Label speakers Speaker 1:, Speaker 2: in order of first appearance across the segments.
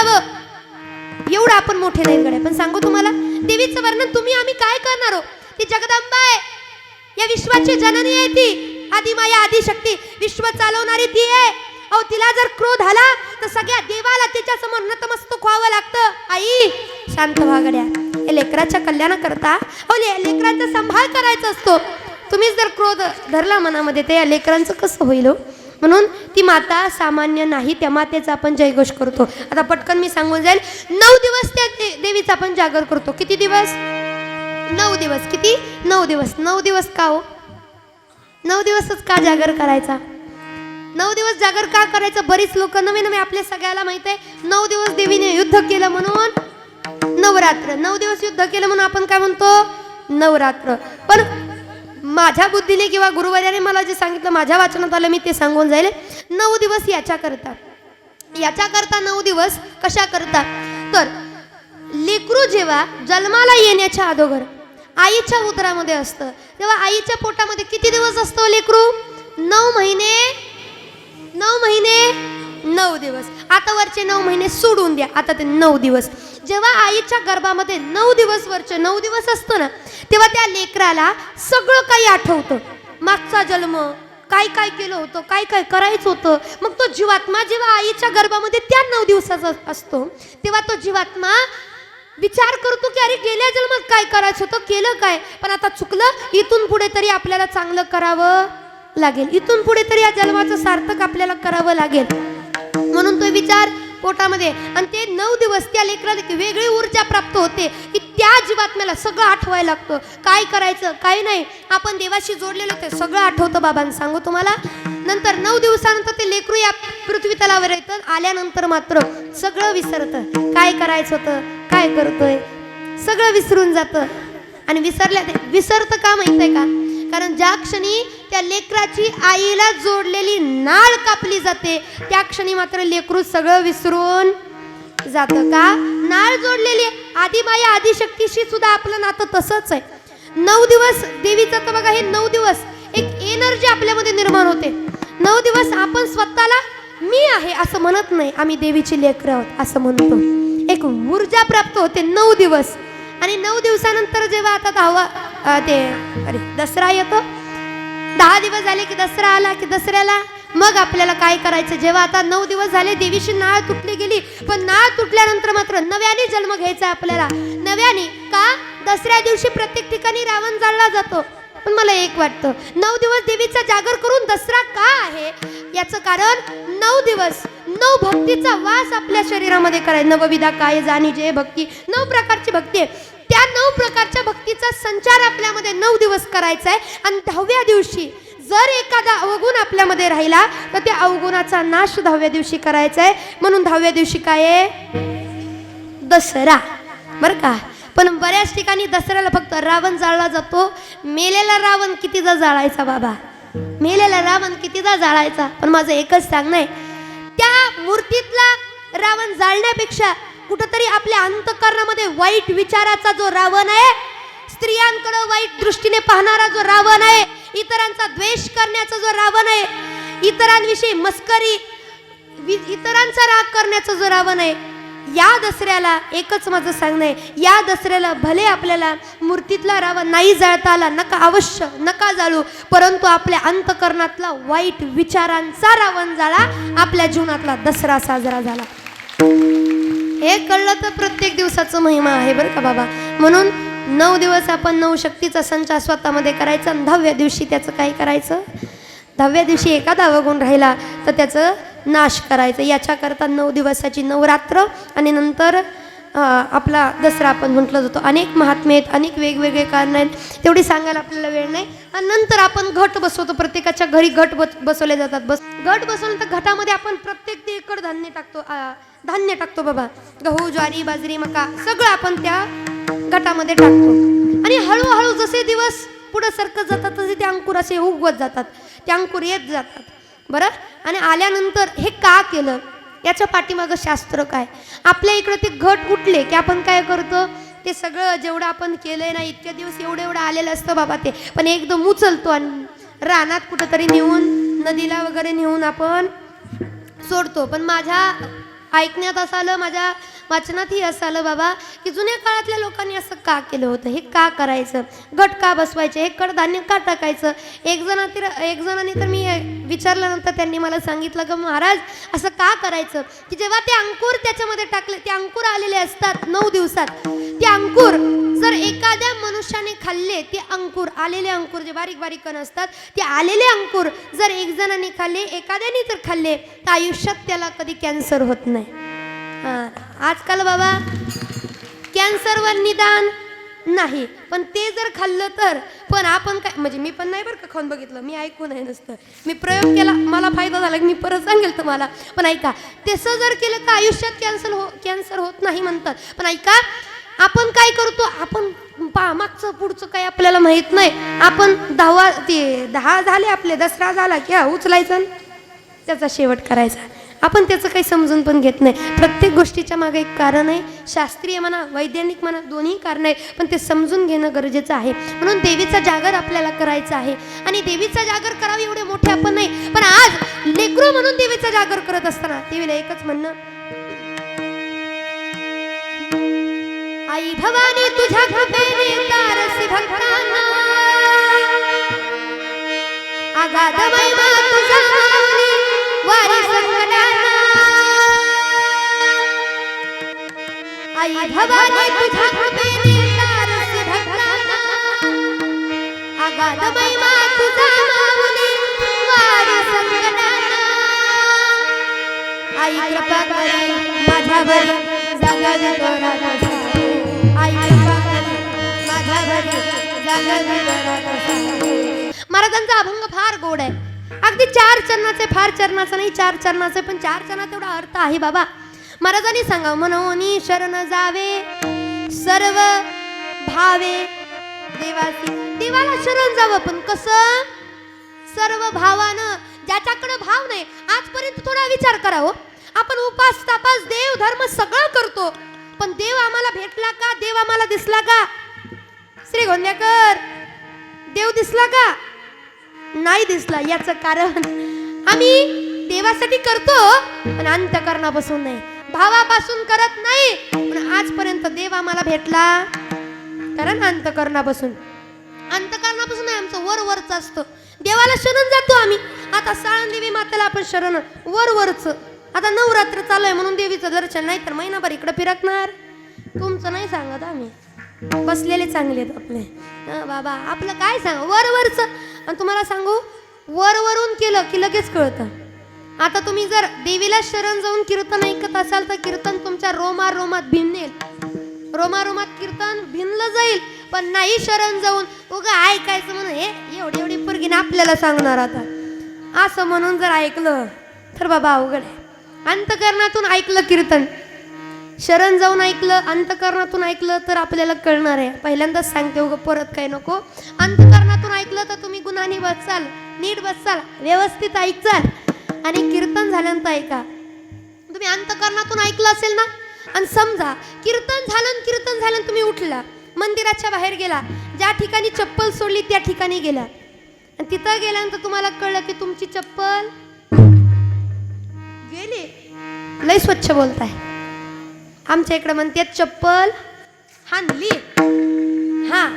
Speaker 1: करावं? एवढं आपण मोठे नाही गड्या. पण सांगू तुम्हाला देवीचं वर्णन तुम्ही आम्ही काय करणार हो? ती जगदंबा आहे. या विश्वाची जननी आहे ती. आदी माया आदी शक्ती विश्व चालवणारी ती आहे. अहो तिला जर क्रोध आला तर सगळ्या देवाला तिच्या समोर नतमस्तक व्हावं लागतं. आई शांत व्हा गड्या. या लेकराच्या कल्याणाकरता अहो लेकरांचा सांभाळ करायचा असतो. तुम्हीच जर क्रोध धरला मनामध्ये तर या लेकरांचं कसं होईल हो? म्हणून ती माता सामान्य नाही त्या मातेचा आपण जयघोष करतो. आता पटकन मी सांगून जाईल नऊ दिवस त्या दे- देवीचा आपण जागर करतो. किती दिवस? नऊ दिवस. किती? नऊ दिवस. नऊ दिवस का हो? नऊ दिवसच का जागर करायचा? नऊ दिवस जागर का करायचं? बरीच लोक नवीन नवीन आपल्या सगळ्याला माहीत आहे. नऊ दिवस देवीने युद्ध केलं म्हणून नवरात्र. नऊ दिवस युद्ध केलं म्हणून आपण काय म्हणतो? नवरात्र. पण माझ्या बुद्धीने किंवा गुरुवर्याने मला जे सांगितलं माझ्या वाचनात आलं मी ते सांगून जाईल. नऊ दिवस याच्या करता. याच्या करता नऊ दिवस कशा करता? तर लेकरू जेव्हा जन्माला येण्याच्या अगोदर आईच्या उदरामध्ये असतं तेव्हा आईच्या पोटामध्ये किती दिवस असतो लेकरू? नऊ महिने नऊ महिने नऊ दिवस. आता वरचे नऊ महिने सोडून द्या. आता ते नऊ दिवस. जेव्हा आईच्या गर्भामध्ये नऊ दिवस वरचे नऊ दिवस असतो ना तेव्हा त्या लेकराला सगळं काही आठवतं. मागचा जन्म काय काय केलं होतं काय काय करायचं होतं मग तो जीवात्मा जेव्हा आईच्या गर्भामध्ये त्या नऊ दिवसाचा असतो तेव्हा तो जीवात्मा विचार करतो की अरे गेल्या जन्मात काय करायचं होतं केलं काय? पण आता चुकलं इथून पुढे तरी आपल्याला चांगलं करावं लागेल. इथून पुढे तरी या जन्माचं सार्थक आपल्याला करावं लागेल. म्हणून तो विचार पोटामध्ये. आणि ते नऊ दिवस त्या लेकराला एक वेगळी ऊर्जा प्राप्त होते की त्या जीवात्म्याला सगळं आठवायला लागतं. काय करायचं? काय नाही. आपण देवाशी जोडलेलं ते सगळं आठवतं बाबांना. सांगू तुम्हाला? नंतर नऊ दिवसानंतर ते लेकरू या पृथ्वी तलावर येतं. आल्यानंतर मात्र सगळं विसरतं. काय करायचं होतं? काय करतोय? सगळं विसरून जातं. आणि विसरल्या विसरतं का माहीत आहे का? कारण ज्या क्षणी त्या लेकराची आईला जोडलेली नाळ कापली जाते त्या क्षणी मात्र लेकरू सगळं विसरून जातं का? नाळ जोडलेली आधी आदिमाया आदिशक्तीशी सुद्धा आपलं नातं तसंच आहे. नऊ दिवस देवीचं तर बघा हे नऊ दिवस एक एनर्जी आपल्यामध्ये निर्माण होते. नऊ दिवस आपण स्वतःला मी आहे असं म्हणत नाही आम्ही देवीची लेकरं आहोत असं म्हणतो. एक ऊर्जा प्राप्त होते नऊ दिवस. आणि नऊ दिवसानंतर जेव्हा आता दहावा ते अरे दसरा येतो. दहा दिवस झाले की दसरा आला की दसऱ्याला मग आपल्याला काय करायचं? जेव्हा आता नऊ दिवस झाले देवीची नाळ तुटली गेली पण नाळ तुटल्यानंतर मात्र नव्याने जन्म घ्यायचा आपल्याला. नव्याने का? दसऱ्या दिवशी प्रत्येक ठिकाणी रावण जाळला जातो. पण मला एक वाटतं नऊ दिवस देवीचा जागर करून दसरा का आहे? याचं कारण नऊ दिवस नऊ भक्तीचा वास आपल्या शरीरामध्ये करायचा नवविधा काय जाणी जे भक्ती? नऊ प्रकारची भक्ती आहे. त्या नऊ प्रकारच्या भक्तीचा संचार आपल्यामध्ये नऊ दिवस करायचा आहे आणि दहाव्या दिवशी जर एखादा अवगुण आपल्यामध्ये राहिला तर त्या अवगुणाचा नाश दहाव्या दिवशी करायचा आहे म्हणून दहाव्या दिवशी काय आहे? दसरा. बरं का? पण बऱ्याच ठिकाणी दसऱ्याला फक्त रावण जाळला जातो. मेलेला रावण कितीदा जाळायचा बाबा? मेलेला रावण कितीदा जाळायचा? पण माझं एकच सांगणं आहे. त्या मूर्तीतला रावण जाळण्यापेक्षा कुठंतरी आपल्या अंतकरणामध्ये वाईट विचाराचा जो रावण आहे स्त्रियांकडे वाईट दृष्टीने पाहणारा जो रावण आहे इतरांचा द्वेष करण्याचा जो रावण आहे इतरांविषयी मस्करी वि- इतरांचा राग करण्याचा जो रावण आहे या दसऱ्याला एकच माझं सांगणं आहे या दसऱ्याला भले आपल्याला मूर्तीतला रावण नाही जाळता आला नका अवश्य नका जाळू परंतु आपल्या अंतकरणातला वाईट विचारांचा रावण जाळा आपल्या जीवनातला दसरा साजरा झाला. हे कळलं तर प्रत्येक दिवसाचं महिमा आहे बरं का बाबा. म्हणून नऊ दिवस आपण नऊ शक्तीचा संचा स्वतःमध्ये करायचा आणि दहाव्या दिवशी त्याचं काय करायचं? दहाव्या दिवशी एखादा अवगुण राहिला तर त्याचं नाश करायचं. याच्याकरता नऊ दिवसाची नवरात्र आणि नंतर आपला दसरा आपण म्हटलं जातो. अनेक महात्मे आहेत अनेक वेगवेगळे कारण आहेत. तेवढी सांगायला आपल्याला वेळ नाही. आणि नंतर आपण घट बसवतो. प्रत्येकाच्या घरी घट बस बसवले जातात. बस घट बसवल्यानंतर घटामध्ये आपण प्रत्येक ते एकड धान्य टाकतो. धान्य टाकतो बाबा. गहू ज्वारी बाजरी मका सगळं आपण त्या घटामध्ये टाकतो. आणि हळूहळू जसे दिवस पुढं सरकत जातात तसे ते अंकुर असे उगवत जातात. ते अंकुर येत जातात. बरं? आणि आल्यानंतर हे का केलं? याच्या पाठीमागं शास्त्र काय? आपल्या इकडं ते घट उठले की आपण काय करतो? ते सगळं जेवढं आपण केलंय ना इतक्या दिवस एवढं एवढं आलेलं असतं बाबा ते. पण एकदम उचलतो आणि रानात कुठंतरी नेऊन नदीला वगैरे नेऊन आपण सोडतो. पण माझ्या ऐकण्यात असं आलं माझ्या वाचनातही असं आलं बाबा की जुन्या काळातल्या लोकांनी असं का केलं होतं? हे का करायचं? गट का बसवायचे? हे कडधान्य का टाकायचं? एक जण तर एक जणांनी तर मी विचारल्यानंतर त्यांनी मला सांगितलं की महाराज असं का करायचं? की जेव्हा ते अंकुर त्याच्यामध्ये टाकले ते अंकुर आलेले असतात नऊ दिवसात. ते अंकुर जर एखाद्या मनुष्याने खाल्ले ते अंकुर आलेले अंकुर जे बारीक बारीक कण असतात ते आलेले अंकुर जर एक जणांनी खाल्ले एखाद्याने जर खाल्ले तर आयुष्यात त्याला कधी कॅन्सर होत नाही. आजकाल बाबा कॅन्सरवर निदान नाही पण ते जर खाल्लं तर पण आपण काय म्हणजे मी पण नाही बरं का खाऊन बघितलं मी ऐकून आहे नसतं. मी प्रयोग केला मला फायदा झाला की मी परत सांगेल तुम्हाला. पण ऐका तसं जर केलं तर आयुष्यात कॅन्सर हो कॅन्सर होत नाही म्हणतात. पण ऐका आपण काय करतो आपण पा मागचं पुढचं काही आपल्याला माहीत नाही. आपण दहावा ते दहा झाले आपले दसरा झाला की हा, उचलायचा त्याचा शेवट करायचा. आपण त्याचं काही समजून पण घेत नाही. प्रत्येक गोष्टीच्या मागे एक कारण आहे. शास्त्रीय म्हणा वैज्ञानिक म्हणा दोन्ही कारण आहे पण ते समजून घेणं गरजेचं आहे. म्हणून देवीचा जागर आपल्याला करायचा आहे. आणि देवीचा जागर करावी एवढे मोठे आपण नाही पण आज लेकरू म्हणून देवीचा जागर करत असताना देवीला एकच म्हणणं आई भवानी तुझ्या कृपेने तारसी भक्तांना वारी संकटांना आई भवानी तुझ्या कृपेने तारसी भक्ताना आगाध महिमा तुझा माऊली, वारी संगनाना आई कृपा कर माझ्यावर जागावी तोरात सारे. आई कृपा कर माझ्यावर जागावी तोरात सारे. महाराजांचा अभंग फार गोड आहे अगदी चार चरणाचे फार चरणाचं नाही चार चरणाचे पण चार चरणात एवढा अर्थ आहे बाबा. महाराजांनी सांगा मनोनी शरण जावे सर्व भावे देवासी. देवाला शरण जावं पण कसं? सर्व भावानं ज्याच्याकडे भाव नाही आजपर्यंत थोडा विचार करा हो. आपण उपास तापास देव धर्म सगळं करतो पण देव आम्हाला भेटला का? देव आम्हाला दिसला का? श्री गोंद्याकर देव दिसला का? नाही दिसला याचं कारण. आम्ही देवासाठी करतो पण अंतकरणापासून नाही. भावापासून करत नाही पण आजपर्यंत देव आम्हाला भेटला. कारण अंतकरणापासून. अंतकरणापासून नाही आमचं वर वरच असतं. देवाला शरण जातो आम्ही. आता साळंदेवी मातेला आपण शरण वर वरच. आता नवरात्र चालू आहे म्हणून देवीचं दर्शन नाही तर महिनाभर इकडे फिरकणार. तुमचं नाही सांगत आम्ही. बसलेले चांगले आहेत आपले. बाबा आपलं काय सांग? वर वरच. आणि तुम्हाला सांगू वरवरून केलं की लगेच कळतं. आता तुम्ही जर देवीला शरण जाऊन कीर्तन ऐकत असाल तर कीर्तन तुमच्या रोमा रोमात भिन्नेल. रोमा रोमात कीर्तन भिनलं जाईल पण नाही शरण जाऊन उगा ऐकायचं म्हणून हे एवढी एवढी पुरगीने आपल्याला सांगणार आता. असं म्हणून जर ऐकलं तर बाबा अवघड आहे. अंतकरणातून ऐकलं कीर्तन. शरण जाऊन ऐकलं अंतकरणातून ऐकलं तर आपल्याला कळणार आहे. पहिल्यांदाच सांगते उगं परत काही नको. अंतकरण ऐकलं तर तुम्ही गुन्हानी बसाल नीट बसाल व्यवस्थित ऐकचाल. आणि कीर्तन झाल्यानंतर ऐका. तुम्ही अंतकरणातून ऐकलं असेल ना? आणि समजा कीर्तन झालं आणि कीर्तन झालं तुम्ही उठला. मंदिराच्या बाहेर गेला. ज्या ठिकाणी चप्पल सोडली त्या ठिकाणी गेला. आणि तिथं गेल्यानंतर तुम्हाला कळलं की तुमची चप्पल गेली. लय स्वच्छ बोलताय. आमच्या इकडे म्हणते चप्पल हानली हा.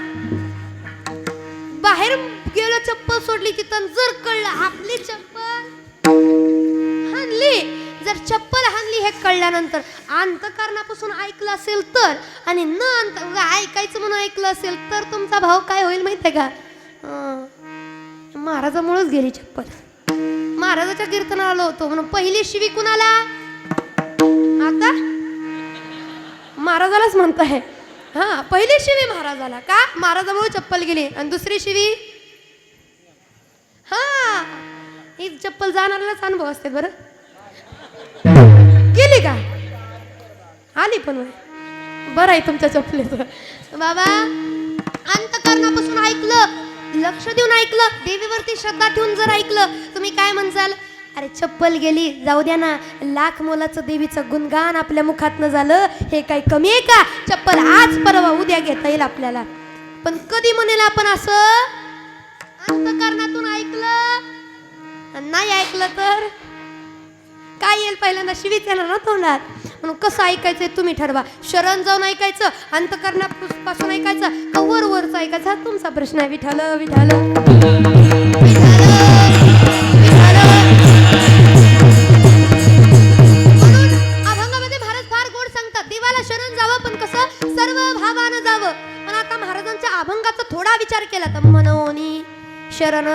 Speaker 1: बाहेर गेलो चप्पल सोडली तिथं. जर कळलं आपली चप्पल. हानली. जर चप्पल हानली हे कळल्यानंतर अंतकारणापासून ऐकलं असेल तर आणि न अंत ऐकायचं म्हणून ऐकलं असेल तर तुमचा भाव काय होईल माहितीये का? महाराजामुळेच गेली चप्पल. महाराजाच्या कीर्तनाला आलो होतो म्हणून पहिली शिवी कुणाला? आता? महाराजालाच म्हणताय. हा पहिली शिवी महाराजाला का? महाराजामुळे चप्पल गेली. आणि दुसरी शिवी? हा. ही चप्पल जाणाऱ्यालाच अनुभव असते बरं. गेली का? आली पण बरं आहे तुमच्या चप्पलीचं. बाबा अंतकरणापासून ऐकलं. लक्ष देऊन ऐकलं. देवीवरती श्रद्धा ठेवून जर ऐकलं तुम्ही काय म्हणसाल? अरे चप्पल गेली. जाऊ द्या ना. लाख मोलाचं देवीचं गुणगान आपल्या मुखातनं झालं. हे काही कमी आहे का? चप्पल आज परवा उद्या घेता येईल आपल्याला. पण कधी म्हणेल आपण असं? अंतकरणातून ऐकलं? नाही ऐकलं तर? काय येईल पहिल्यांदा? शिवीच येणार ना तोंडात? म्हणून कसं ऐकायचंय तुम्ही ठरवा. शरण जाऊन ऐकायचं अंतकरणापासून ऐकायचं का वर वरचं ऐकायचं? हा तुमचा प्रश्न आहे. विठाल विठाल अभंगामध्ये महाराज फार गोड सांगतात. देवाला शरण जावं पण कसं? सर्व भावानं जावं. पण आता महाराजांच्या अभंगाचा थोडा विचार केला तर मनोनी शरण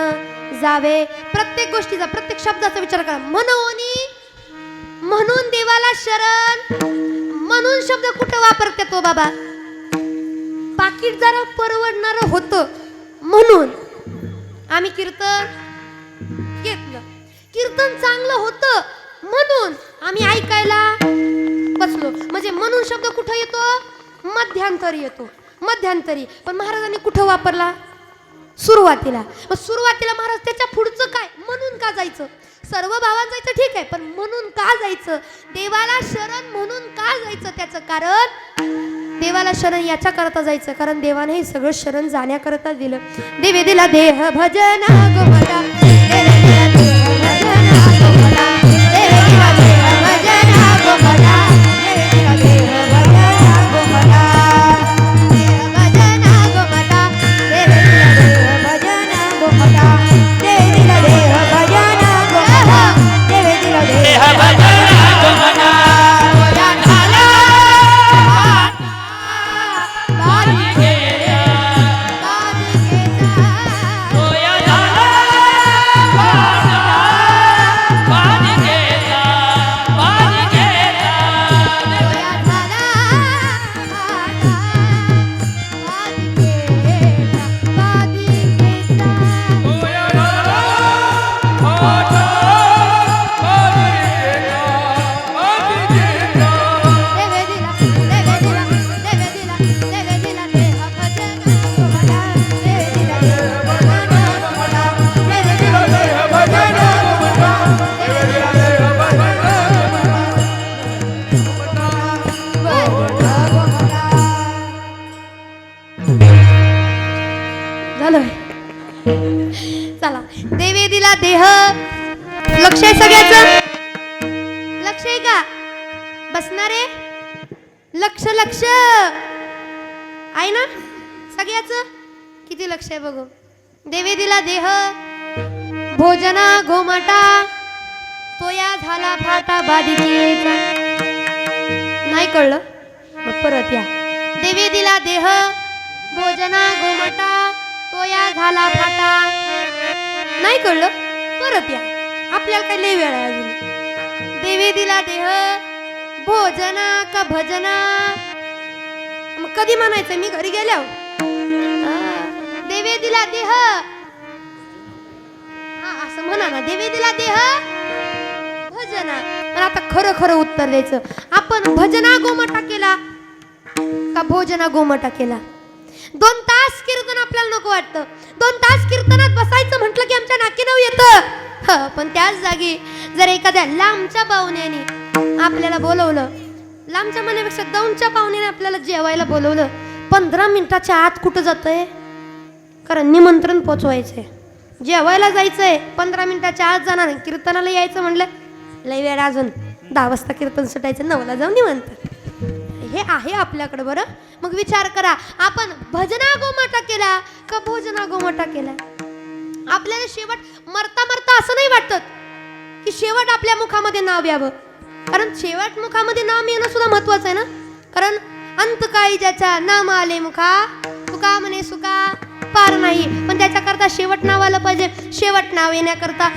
Speaker 1: जावे. प्रत्येक गोष्टीचा प्रत्येक शब्दाचा विचार करा. म्हणून म्हणून देवाला शरण. म्हणून शब्द कुठं वापरते तो बाबा? पाकिट जरा परवडणार होतं. म्हणून. आम्ही कीर्तन घेतलं. कीर्तन चांगलं होतं. म्हणून आम्ही ऐकायला बसलो. म्हणजे म्हणून शब्द कुठं येतो? मध्यांतरी येतो. मध्यांतरी. पण महाराजांनी कुठं वापरला? सुरुवातीला. मग सुरुवातीला महाराज त्याच्या पुढचं काय? म्हणून का जायचं? सर्व भावांना जायचं ठीक आहे पण म्हणून का जायचं? देवाला शरण म्हणून का जायचं त्याचं कारण? देवाला शरण याच्या करता जायचं कारण देवाने हे सगळं शरण जाण्याकरता दिलं. देवे दिला देह भजन गोमटा भोजना घोमटा तोया झाला फाटा बाधिकेचा नाही कळलं? मग परत या. देवी दिला देह भोजना घोमटा तोया झाला फाटा. नाही कळलं? परत या. आपल्याला काही लई वेळ आहे अजून. देवी दिला देह भोजना का भजना? मग कधी म्हणायचं? मी घरी गेल्या हा. देवी दिला देह असं म्हणा ना देवे दिला देह भजना. पण आता खरं खरं उत्तर द्यायचं. आपण भजना गोमटा केला का भोजना गोमटा केला? दोन तास कीर्तन आपल्याला नको वाटतं. दोन तास कीर्तनात बसायचं म्हटलं की आमच्या नाकी नऊ येतं. ह, पण त्याच जागी जर एखाद्या लांबच्या पाहुण्याने आपल्याला बोलवलं लांबच्या म्हणण्यापेक्षा दोनच्या पाहुण्याने आपल्याला जेवायला बोलवलं पंधरा मिनिटाच्या आत कुठं जातंय? कारण निमंत्रण पोचवायचंय. जेवायला जायचंय. पंधरा मिनिटाच्या आत जाणार. कीर्तनाला यायचं म्हणलं. लय वेळ अजून. दहा वाजता कीर्तन सुटायचं. नवला जाऊन निवंत. हे आहे आपल्याकडे बरं. मग विचार करा. आपण भजना गोमाटा केला का भोजना गोमाटा केला? आपल्याला शेवट मरता मरता असं नाही वाटत की शेवट आपल्या मुखामध्ये नाव यावं. कारण शेवट मुखामध्ये नाम येणं सुद्धा महत्वाचं आहे ना? कारण अंत काही ज्याच्या नाम आले मुखा तुका म्हणे सुका. पार नाही. पण त्याच्याकरता शेवट नाव आलं पाहिजे. शेवट नाव येण्याकरता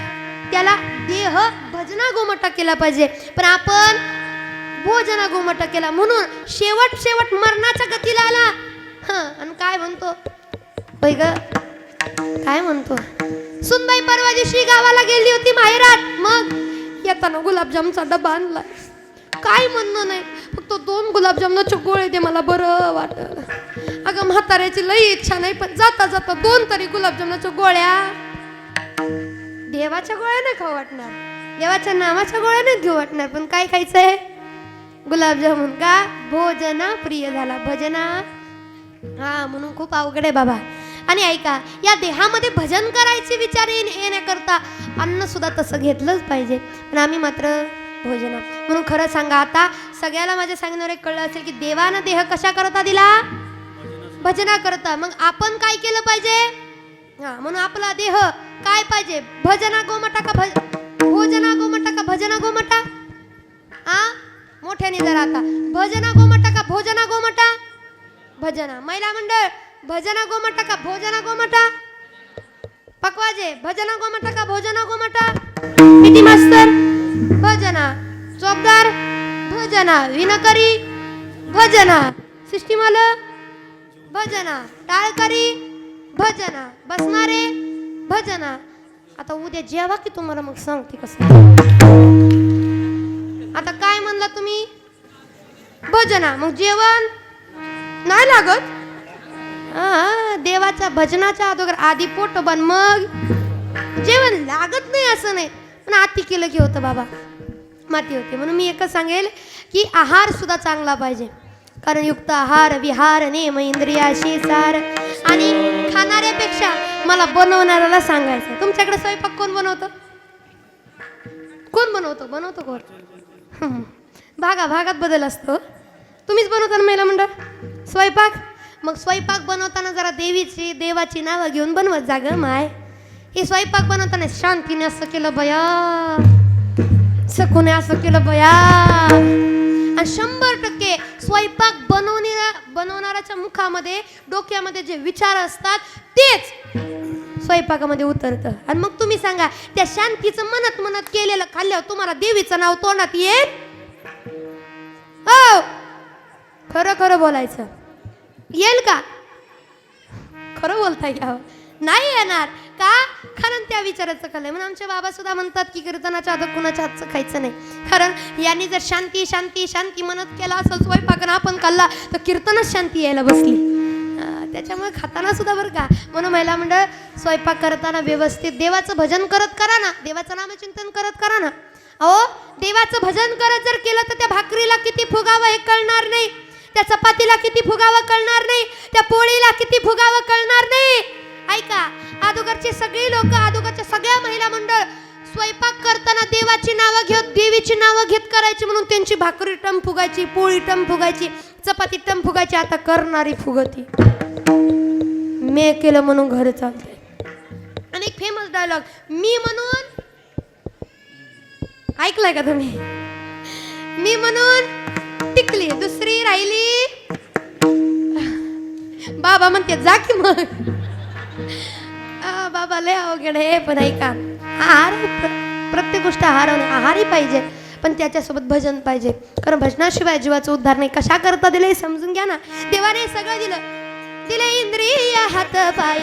Speaker 1: त्याला देह भजना गोमटा केला पाहिजे. पण आपण भोजना गोमटा केला. म्हणून शेवट शेवट मरणाच्या गतीला आला. हा आणि काय म्हणतो? होय ग? काय म्हणतो? सुनबाई परवा दिवशी गावाला गेली होती माहेरात. मग येताना गुलाबजामचा डबा आणला काय म्हणणं नाही. फक्त दोन गुलाबजामनाचे गोळे दे मला बरं वाट अगं म्हाताऱ्याची लई इच्छा नाही पण जाता जाता दोन तरी गुलाबजामनाच्या गोळ्या. देवाच्या गोळ्या नाही खाऊ वाटणार. देवाच्या नामाच्या गोळ्या नाही घेऊ वाटणार पण काय खायचंय? गुलाबजामुन का? भोजना प्रिय झाला भजना. हा म्हणून खूप अवघड आहे बाबा. आणि ऐका या देहामध्ये भजन करायचे विचार येण- येण्याकरता अन्न सुद्धा तसं घेतलंच पाहिजे. पण आम्ही मात्र भोजना. म्हणून खरं सांगा आता सगळ्याला माझ्या सांगण्यावर एक कळलं असेल की देवानं देह कशा करता दिला? भजना करता. मग आपण काय केलं पाहिजे? हा म्हणून आपला देह काय पाहिजे? भजना गोमटा का भज भोजना गोमटा का भजना गोमटा? आ? मोठ्याने जरा आता. भजना गोमटा का भोजना गोमटा? भजना. महिला मंडळ भजना गोमटा का भोजना गोमटा? पकवाजे भजना गोमटा का भोजना गोमटा? किती मास्तर? भजना चौकदार भजना विनकरी भजना सिस्टीमल भजना टाळकरी भजना बसणारे भजना. आता उद्या जेवा की तुम्हाला मग सांगते कसं आता काय म्हणला तुम्ही? भजना मग जेवण नाही लागत? देवाच्या भजनाच्या अगोदर आधी पोट बन मग जेवण लागत नाही असं नाही. पण आती केलं की होतं बाबा. माती होते. म्हणून मी एकच सांगेल की आहार सुद्धा चांगला पाहिजे. कारण युक्त आहार विहार नेम इंद्रियाशी सार आणि खाणाऱ्यापेक्षा मला बनवणाऱ्याला सांगायचं. तुमच्याकडे स्वयंपाक कोण बनवतं? कोण बनवतो? बनवतो कोण? भागा भागात बदल असतो. तुम्हीच बनवता ना महिला मंडळ? स्वयंपाक? मग स्वयंपाक बनवताना जरा देवीची देवाची नावं घेऊन बनवत जा ग माय. हे स्वयंपाक बनवताना शांतीने असं केलं बया सकुने असं केलं बया आणि शंभर टक्के स्वयंपाक बनवणाऱ्या बनवणाऱ्याच्या मुखामध्ये डोक्यामध्ये जे विचार असतात तेच स्वयंपाकामध्ये उतरतं आणि मग तुम्ही सांगा त्या शांतीचं मनत मनत केलेलं खाल्ल्यावर तुम्हाला देवीचं नाव तोंडात येईल हो खरं खरं बोलायचं येईल का खरं बोलताय का नाही येणार काय विचारायचं खाल्लंय म्हणून आमचे बाबा सुद्धा म्हणतात की कीर्तनाच्या आधी कुणाच्या हातचं खायचं नाही. कारण यांनी जर शांती शांती शांती म्हणत केला असेल स्वयंपाक आपण खाल्ला तर कीर्तनच शांती यायला बसली. त्याच्यामुळे खाताना सुद्धा बरं का म्हणून महिला मंडळ स्वयंपाक करताना व्यवस्थित देवाचं भजन करत करा ना देवाचं नामचिंतन करत करा ना. अहो देवाचं भजन करत जर केलं तर त्या भाकरीला किती फुगावं हे कळणार नाही. त्या चपातीला किती फुगावं कळणार नाही. त्या पोळीला किती फुगावं कळणार नाही. ऐका अगोदरचे सगळी लोक अगोदरच्या सगळ्या महिला मंडळ स्वयंपाक करताना देवाची नावं घेत देवीची नावं घेत करायची म्हणून त्यांची भाकरी टम फुगायची पोळी टम फुगायची चपाती टम फुगायची आता करणारी फुगती. मे केलं म्हणून घर चालते. आणि एक फेमस डायलॉग मी म्हणून ऐकलाय का तुम्ही? मी म्हणून टिकली दुसरी राहिली. बाबा म्हणते जा की मग. बाबा लय अवघड आहे. पण ऐका. आहार प्रत्येक गोष्ट आहार आहारही पाहिजे पण त्याच्यासोबत भजन पाहिजे. कारण भजनाशिवाय जीवाचं उद्धार नाही. कशा करता दिले समजून घ्या ना. देवाने सगळं दिलं. दिले इंद्रिय हात पाय